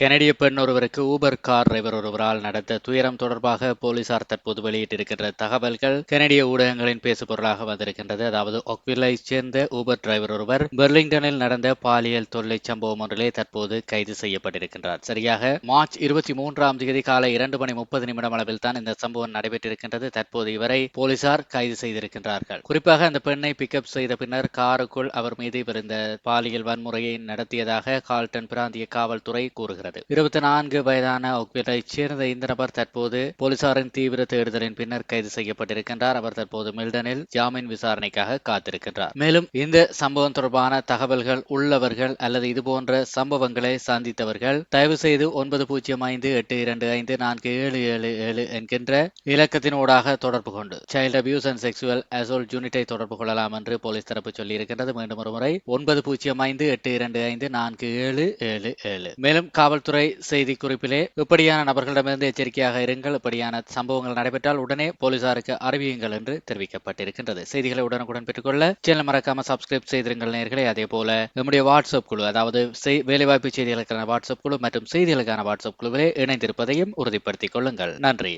கனடிய பெண் ஒருவருக்கு ஊபர் கார் டிரைவர் ஒருவரால் நடந்த துயரம் தொடர்பாக போலீசார் தற்போது வெளியிட்டிருக்கின்ற தகவல்கள் கனடிய ஊடகங்களின் பேசுபொருளாக வந்திருக்கின்றது. அதாவது ஒக்வில்லை சேர்ந்த ஊபர் டிரைவர் ஒருவர் பெர்லிங்டனில் நடந்த பாலியல் தொல்லை சம்பவம் ஒன்றிலே தற்போது கைது செய்யப்பட்டிருக்கின்றார். சரியாக மார்ச் இருபத்தி மூன்றாம் தேதி காலை இரண்டு மணி முப்பது நிமிடம் அளவில் தான் இந்த சம்பவம் நடைபெற்றிருக்கின்றது. தற்போது இவரை போலீசார் கைது செய்திருக்கின்றார்கள். குறிப்பாக அந்த பெண்ணை பிக்கப் செய்த பின்னர் காருக்குள் அவர் மீது இருந்த பாலியல் வன்முறையை நடத்தியதாக கால்டன் பிராந்திய காவல்துறை கூறுகிறது. வருகிறது இருபத்தி நான்கு வயதான ஒக்வீரை சேர்ந்த இந்த நபர் தற்போது போலீசாரின் தீவிர தேடுதலின் பின்னர் கைது செய்யப்பட்டிருக்கின்றார். அவர் தற்போது மில்டனில் ஜாமீன் விசாரணைக்காக காத்திருக்கின்றார். மேலும் இந்த சம்பவம் தொடர்பான தகவல்கள் உள்ளவர்கள் அல்லது இதுபோன்ற சம்பவங்களை சந்தித்தவர்கள் தயவு செய்து ஒன்பது பூஜ்ஜியம் ஐந்து எட்டு இரண்டு ஐந்து நான்கு ஏழு ஏழு ஏழு என்கின்ற இலக்கத்தினூடாக தொடர்பு கொண்டு child abuse and sexual assault யூனிட்டை தொடர்பு கொள்ளலாம் என்று போலீஸ் தரப்பு சொல்லியிருக்கின்றது. மீண்டும் ஒரு முறை ஒன்பது பூஜ்ஜியம் ஐந்து எட்டு இரண்டு ஐந்து நான்கு ஏழு ஏழு ஏழு. மேலும் காவல் காவல்துறை செய்தி குறிப்பிலே இப்படியான நபர்களிடமிருந்து எச்சரிக்கையாக இருங்கள். இப்படியான சம்பவங்கள் நடைபெற்றால் உடனே போலீசாருக்கு அறிவியுங்கள் என்று தெரிவிக்கப்பட்டிருக்கின்றது. செய்திகளை உடனுக்குடன் பெற்றுக்கொள்ள சேனல் மறக்காம சப்ஸ்கிரைப் செய்திருங்கள் நேர்களை. அதே போல நம்முடைய வாட்ஸ்அப் குழு அதாவது வேலைவாய்ப்பு செய்திகளுக்கான வாட்ஸ்அப் குழு மற்றும் செய்திகளுக்கான வாட்ஸ்அப் குழுவிலே இணைந்திருப்பதையும் உறுதிப்படுத்திக் கொள்ளுங்கள். நன்றி.